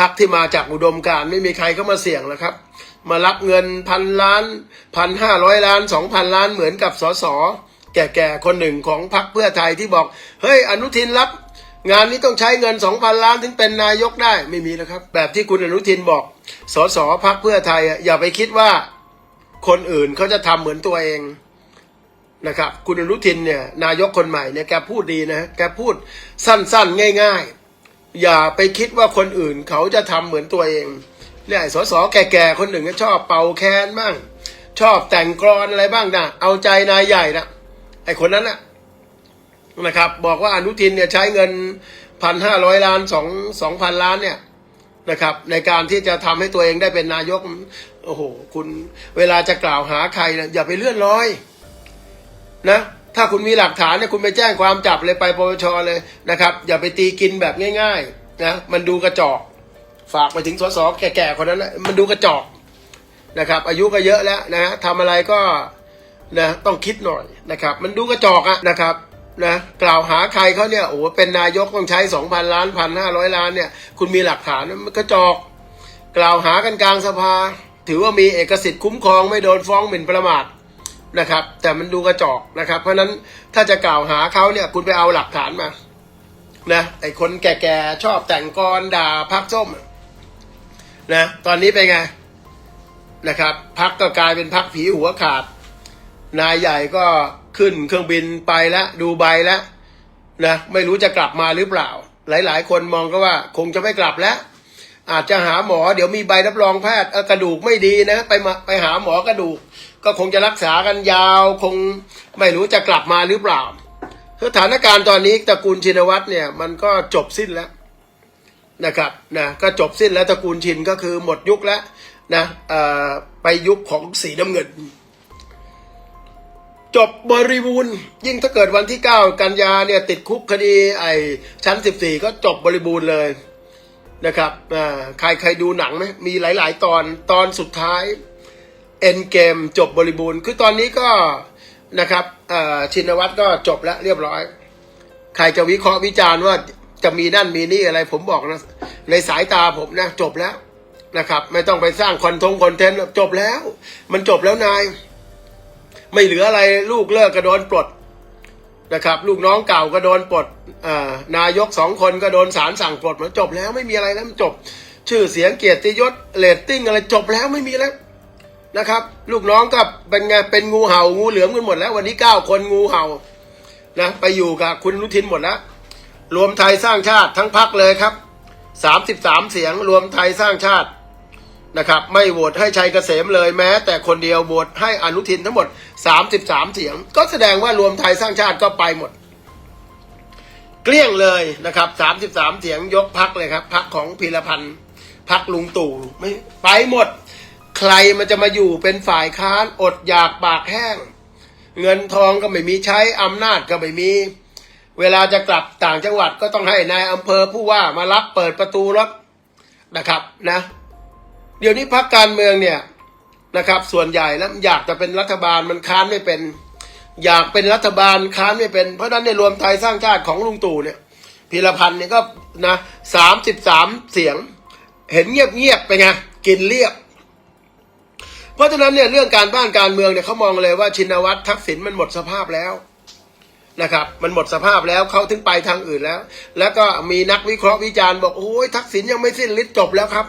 พักที่มาจากอุดมการไม่มีใครเข้ามาเสี่ยงแล้วครับ มารับเงินพันล้านพันห้าร้อยล้านสองพันล้านเหมือนกับสสแก่ๆคนหนึ่งของพรรคเพื่อไทยที่บอก เฮ้ยอนุทินรับ งานนี้ต้องใช้เงินสองพันล้านถึงเป็นนายกได้ไม่มีนะครับ แบบที่คุณอนุทินบอกสสพรรคเพื่อไทยอย่าไปคิดว่าคนอื่นเขาจะทำเหมือนตัวเองนะครับ คุณอนุทินเนี่ยนายกคนใหม่เนี่ยแกพูดดีนะแกพูดสั้นๆ ง่าย ๆ อย่าไปคิดว่าคนอื่นเขาจะทำเหมือนตัวเอง เนี่ยไอ้สสแก่ๆคนหนึ่งชอบเป่าแคนบ้าง ชอบแต่งกรอนอะไรบ้างนะเอาใจนายใหญ่นะไอคนนั้นนะนะครับ บอกว่าอนุทินเนี่ยใช้เงินพันห้าร้อยล้านสองสองพันล้านเนี่ยนะครับ ในการที่จะทำให้ตัวเองได้เป็นนายกโอ้โห คุณเวลาจะกล่าวหาใครนะอย่าไปเลื่อนลอย นะ ถ้าคุณมีหลักฐานเนี่ยคุณไปแจ้งความจับเลยไปปปชเลยนะครับ อย่าไปตีกินแบบง่ายๆนะมันดูกระจอก ฝากไปถึงสสแก่ๆคนนั้นนะมันดูกระจอกนะครับ อายุก็เยอะแล้วนะทำอะไรก็นะต้องคิดหน่อยนะครับ มันดูกระจอกอะนะครับนะกล่าวหาใครเขาเนี่ยโอ้เป็นนายกต้องใช้สองพันล้านพันห้าร้อยล้านเนี่ย คุณมีหลักฐานมันกระจอก กล่าวหากันกลางสภา ถือว่ามีเอกสิทธิ์คุ้มครองไม่โดนฟ้องหมิ่นประมาท นะครับ แต่มันดูกระจอกนะครับ เพราะนั้นถ้าจะกล่าวหาเขาเนี่ย คุณไปเอาหลักฐานมานะไอคนแก่ๆชอบแต่งกรด่าพักส้มนะตอนนี้เป็นไงนะครับ พักก็กลายเป็นพักผีหัวขาด นายใหญ่ก็ขึ้นเครื่องบินไปแล้วดูใบแล้วนะไม่รู้จะกลับมาหรือเปล่า หลายๆ คนมองก็ว่าคงจะไม่กลับแล้ว อาจจะหาหมอเดี๋ยวมีใบรับรองแพทย์กระดูกไม่ดีนะ ไปมาไปหาหมอกระดูก ก็คงจะรักษากันยาวคงไม่รู้จะกลับมาหรือเปล่าสถานการณ์ตอนนี้ตระกูลชินวัตรเนี่ยมันก็จบสิ้นแล้วนะครับนะก็จบสิ้นแล้วตระกูลชินก็คือหมดยุคแล้วนะไปยุคของสีน้ำเงิน จบบริบูรณ์ยิ่งถ้าเกิดวันที่ 9 กันยาเนี่ยติดคุกคดีไอ้ชั้น 14 ก็จบบริบูรณ์เลย นะครับใครใครดูหนังไหมมีหลาย ๆ ตอนตอนสุดท้ายเอ็นเกมจบบริบูรณ์ คือตอนนี้ก็นะครับชินวัตรก็จบแล้วเรียบร้อย ใครจะวิเคราะห์วิจารณ์ว่าจะมีนั่นมีนี่อะไรผมบอกนะ ในสายตาผมนะ จบแล้วนะครับ ไม่ต้องไปสร้างคอนทงคอนเทนต์จบแล้ว มันจบแล้วนาย ไม่เหลืออะไรลูกเลิกก็โดนปลด นะครับ ลูกน้องเก่าก็โดนปลดนายกสองคนก็โดนศาลสั่งปลดมันจบแล้วไม่มีอะไรแล้วมันจบ ชื่อเสียงเกียรติยศเรตติ้งอะไรจบแล้วไม่มีแล้วนะครับ ลูกน้องก็เป็นไงเป็นงูเห่างูเหลือมกันหมดแล้ว วันนี้เก้าคนงูเห่านะไปอยู่กับคุณนุทินหมดแล้ว รวมไทยสร้างชาติทั้งพักเลยครับสามสิบสามเสียงรวมไทยสร้างชาติ นะครับไม่โหวตให้ชัยเกษมเลยแม้ แต่คนเดียวโหวตให้อนุทินทั้งหมด 33 เสียง ก็แสดงว่ารวมไทยสร้างชาติก็ไปหมด เกลี้ยงเลยนะครับ 33 เสียงยกพักเลยครับพักของพีรพันธ์พักลุงตู่ไม่ไปหมด ใครมันจะมาอยู่เป็นฝ่ายค้านอดอยากปากแห้ง เงินทองก็ไม่มีใช้อำนาจก็ไม่มี เวลาจะกลับต่างจังหวัดก็ต้องให้นายอำเภอผู้ว่ามารับเปิดประตูรถนะครับนะ เดี๋ยวนี้พักการเมืองเนี่ยนะครับ ส่วนใหญ่แล้วอยากจะเป็นรัฐบาลมันค้านไม่เป็น อยากเป็นรัฐบาลค้านไม่เป็น เพราะนั้นในรวมไทยสร้างชาติของลุงตู่เนี่ยพีรพันธ์เนี่ยก็นะสามสิบสามเสียง เห็นเงียบเงียบไปไงกินเรียบ เพราะฉะนั้นเนี่ยเรื่องการบ้านการเมืองเนี่ยเขามองเลยว่าชินวัตรทักษิณมันหมดสภาพแล้วนะครับมันหมดสภาพแล้วเขาถึงไปทางอื่นแล้ว แล้วก็มีนักวิเคราะห์วิจารณ์บอกโอ้ยทักษิณยังไม่สิ้นฤทธิ์จบแล้วครับ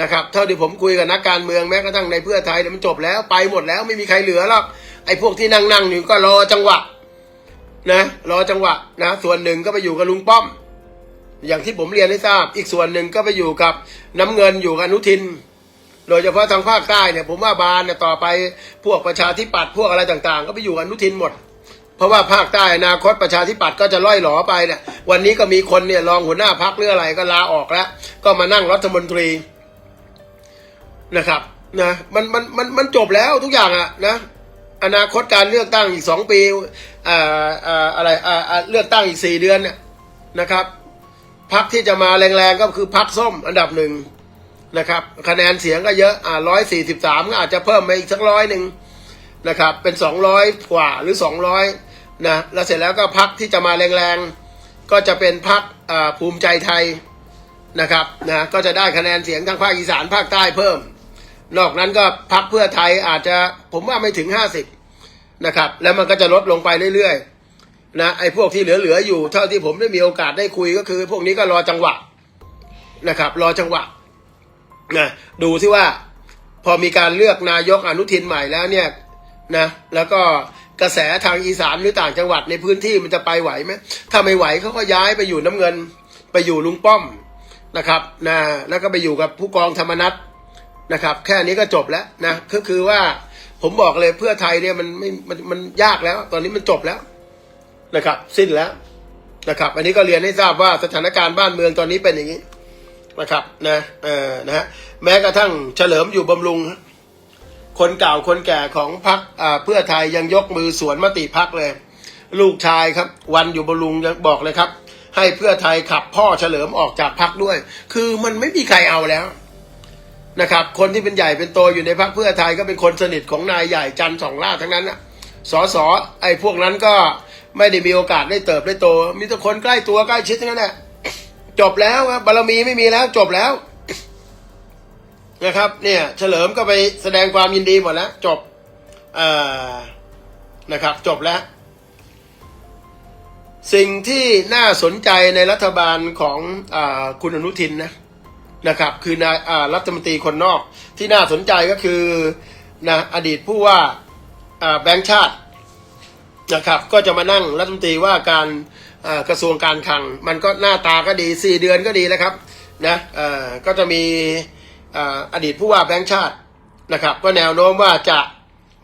นะครับ เท่าที่ผมคุยกับนักการเมืองแม้กระทั่งในเพื่อไทยเนี่ยมันจบแล้วไปหมดแล้วไม่มีใครเหลือหรอกไอ้พวกที่นั่งนั่งอยู่ก็รอจังหวะนะรอจังหวะนะส่วนหนึ่งก็ไปอยู่กับลุงป้อม อย่างที่ผมเรียนให้ทราบ อีกส่วนหนึ่งก็ไปอยู่กับน้ำเงินอยู่กับอนุทิน โดยเฉพาะทางภาคใต้เนี่ยผมว่าบานเนี่ยต่อไปพวกประชาธิปัตย์พวกอะไรต่างๆ ก็ไปอยู่กับอนุทินหมด เพราะว่าภาคใต้อนาคตประชาธิปัตย์ก็จะล่อยหลอไปเนี่ยวันนี้ก็มีคนเนี่ยรองหัวหน้าพักหรืออะไรก็ลาออกแล้ว ก็มานั่งรัฐมนตรี นะครับนะมันมันมันมันจบแล้วทุกอย่างอะนะอนาคตการเลือกตั้งอีกสองปีอ่าอ่าอะไรอ่าอ่าเลือกตั้งอีกสี่เดือนเนี่ยนะครับพักที่จะมาแรงๆก็คือพักส้มอันดับหนึ่งนะครับ คะแนนเสียงก็เยอะอ่าร้อยสี่สิบสามก็อาจจะเพิ่มมาอีกสักร้อยหนึ่งนะครับ เป็นสองร้อยกว่าหรือสองร้อยนะแล้วเสร็จแล้วก็พักที่จะมาแรงๆ ก็จะเป็นพักอ่าภูมิใจไทยนะครับนะก็จะได้คะแนนเสียงทางภาคอีสานภาคใต้เพิ่ม นอกนั้นก็พักเพื่อไทยอาจจะผมว่าไม่ถึงห้าสิบนะครับ แล้วมันก็จะลดลงไปเรื่อยๆนะไอ้พวกที่เหลือๆอยู่ เท่าที่ผมได้มีโอกาสได้คุยก็คือ พวกนี้ก็รอจังหวะนะครับ รอจังหวะนะดูที่ว่าพอมีการเลือกนายกอนุทินใหม่แล้วเนี่ยนะแล้วก็กระแสทางอีสานหรือต่างจังหวัดในพื้นที่มันจะไปไหวไหมถ้าไม่ไหวเขาก็ย้ายไปอยู่น้ำเงิน ไปอยู่ลุงป้อมนะครับนะแล้วก็ไปอยู่กับผู้กองธรรมนัฐ นะครับ แค่นี้ก็จบแล้วนะก็คือว่าผมบอกเลยเพื่อไทยเนี่ยมันไม่มันมันยากแล้ว ตอนนี้มันจบแล้วนะครับ สิ้นแล้วนะครับ อันนี้ก็เรียนให้ทราบว่าสถานการณ์บ้านเมืองตอนนี้เป็นอย่างนี้นะครับนะเออนะฮะแม้กระทั่งเฉลิมอยู่บำรุง คนเก่าคนแก่ของพรรคอ่าเพื่อไทยยังยกมือสวนมติพักเลย ลูกชายครับ วันอยู่บำรุงยังบอกเลยครับ ให้เพื่อไทยขับพ่อเฉลิมออกจากพักด้วย คือมันไม่มีใครเอาแล้ว นะครับ คนที่เป็นใหญ่เป็นโตอยู่ในพักเพื่อไทยก็เป็นคนสนิทของนายใหญ่จันทร์สองล่าทั้งนั้นนะสอสอไอ้พวกนั้นก็ไม่ได้มีโอกาสได้เติบได้โต มีแต่คนใกล้ตัวใกล้ชิดทั้งนั้นแหละจบแล้วครับบารมีไม่มีแล้วจบแล้วนะครับ เนี่ย เฉลิมก็ไปแสดงความยินดีหมดแล้ว จบนะครับ จบแล้ว สิ่งที่น่าสนใจในรัฐบาลของอคุณอนุทินนะ นะครับ คือนายอ่ารัฐมนตรีคนนอกที่น่าสนใจก็คือนะอดีตผู้ว่าอ่าแบงค์ชาตินะครับ ก็จะมานั่งรัฐมนตรีว่าการอ่อกระทรวงการคลัง มันก็หน้าตาก็ดีสี่เดือนก็ดีแล้วครับนะอ่อก็จะมีอ่ออดีตผู้ว่าแบงค์ชาตินะครับ ก็แนวโน้มว่าจะ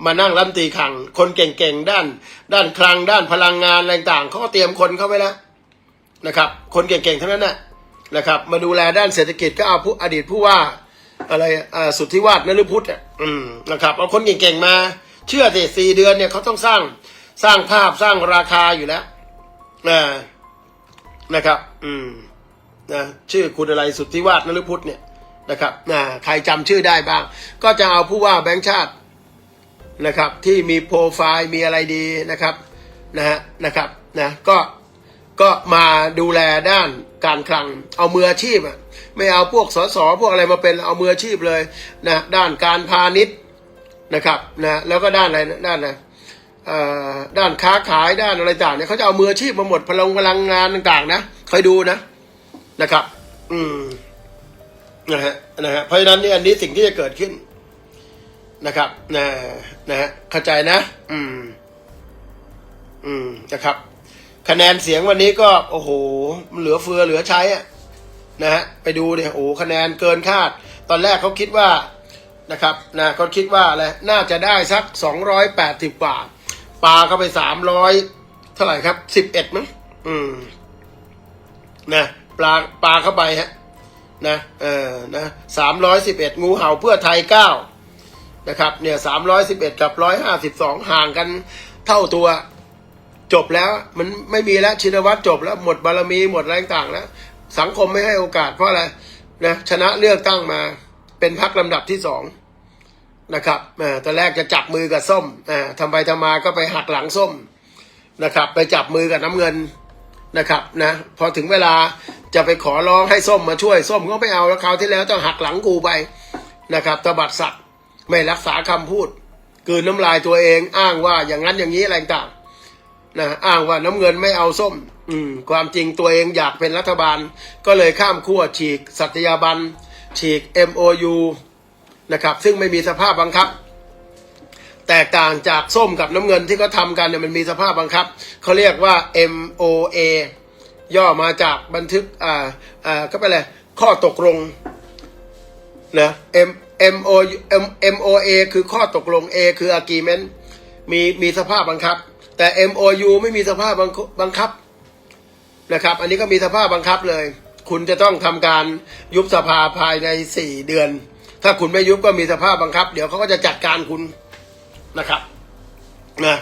มานั่งรัฐมนตรีคลัง คนเก่งๆด้าน ด้านคลังด้านพลังงานอะไรต่างๆเขาก็เตรียมคนเข้าไว้แล้วนะครับ คนเก่งๆทั้งนั้นน่ะ นะครับ มาดูแลด้านเศรษฐกิจก็เอาผู้อดีตผู้ว่าอะไรอ่าสุทธิวาฒนฤพุทธอะนะครับเอาคนเก่งๆมา เชื่อสิสี่เดือนเนี่ยเขาต้องสร้างสร้างภาพสร้างราคาอยู่แล้วนะนะครับ อืมนะชื่อคุณอะไรสุทธิวาฒนฤพุทธเนี่ยนะครับนะใครจำชื่อได้บ้าง ก็จะเอาผู้ว่าแบงค์ชาตินะครับ ที่มีโปรไฟล์มีอะไรดีนะครับนะฮะนะครับนะก็ ก็มาดูแลด้านการคลัง เอามืออาชีพอะไม่เอาพวกสสพวกอะไรมาเป็นเอามืออาชีพเลยนะด้านการพาณิชย์นะครับนะแล้วก็ด้านอะไรนะด้านอะไรด้านค้าขายด้านอะไรต่างเนี่ยเขาจะเอามืออาชีพมาหมดพลังพลังงานต่างๆนะคอยดูนะนะครับ อืมนะฮะนะฮะเพราะฉะนั้นนี่อันนี้สิ่งที่จะเกิดขึ้นนะครับนะนะฮะเข้าใจนะ อืม อืมนะครับ คะแนนเสียงวันนี้ก็โอ้โหมันเหลือเฟือเหลือใช้อะนะฮะไปดูเนี่ยโอ้คะแนนเกินคาด ตอนแรกเขาคิดว่านะครับนะเขาคิดว่าอะไรน่าจะได้สักสองร้อยแปดสิบกว่าปลาเข้าไปสามร้อยเท่าไหร่ครับสิบเอ็ดมั้งอืมนะปลาปลาเข้าไปฮะนะเออนะสามร้อยสิบเอ็ดงูเห่าเพื่อไทยเก้านะครับเนี่ยสามร้อยสิบเอ็ดกับร้อยห้าสิบสองห่างกันเท่าตัว จบแล้วมันไม่มีแล้วชินวัตรจบแล้วหมดบารมีหมดแรงต่างแล้วสังคมไม่ให้โอกาสเพราะอะไรนะชนะเลือกตั้งมาเป็นพักลำดับที่สองนะครับอ่าตอนแรกจะจับมือกับส้มทำไปทำมาก็ไปหักหลังส้มนะครับ ไปจับมือกับน้ำเงินนะครับนะพอถึงเวลาจะไปขอร้องให้ส้มมาช่วยส้มก็ไม่เอาแล้วคราวที่แล้วต้องหักหลังกูไปนะครับตบัดสักดิ์ไม่รักษาคำพูดกืนน้ำลายตัวเองอ้างว่าอย่างนั้นอย่างนี้อะไรต่าง นะอ้างว่าน้ำเงินไม่เอาส้ม อืม ความจริงตัวเองอยากเป็นรัฐบาล ก็เลยข้ามขั้วฉีก สัตยาบันฉีก MOU นะครับ ซึ่งไม่มีสภาพบังคับ แตกต่างจากส้มกับน้ำเงินที่เขาทำกันเนี่ยมันมีสภาพบังคับเขาเรียกว่า MOA ย่อมาจากบันทึกอ่าอ่าก็ไปเลยข้อตกลงนะ M M O M M O A คือข้อตกลง A คือ agreement มีมีสภาพบังคับ แต่ M O U ไม่มีสภาพบังคับบังคับนะครับ อันนี้ก็มีสภาพบังคับเลย คุณจะต้องทำการยุบสภาภายในสี่เดือน ถ้าคุณไม่ยุบก็มีสภาพบังคับ เดี๋ยวเขาก็จะจัดการคุณนะครับนะ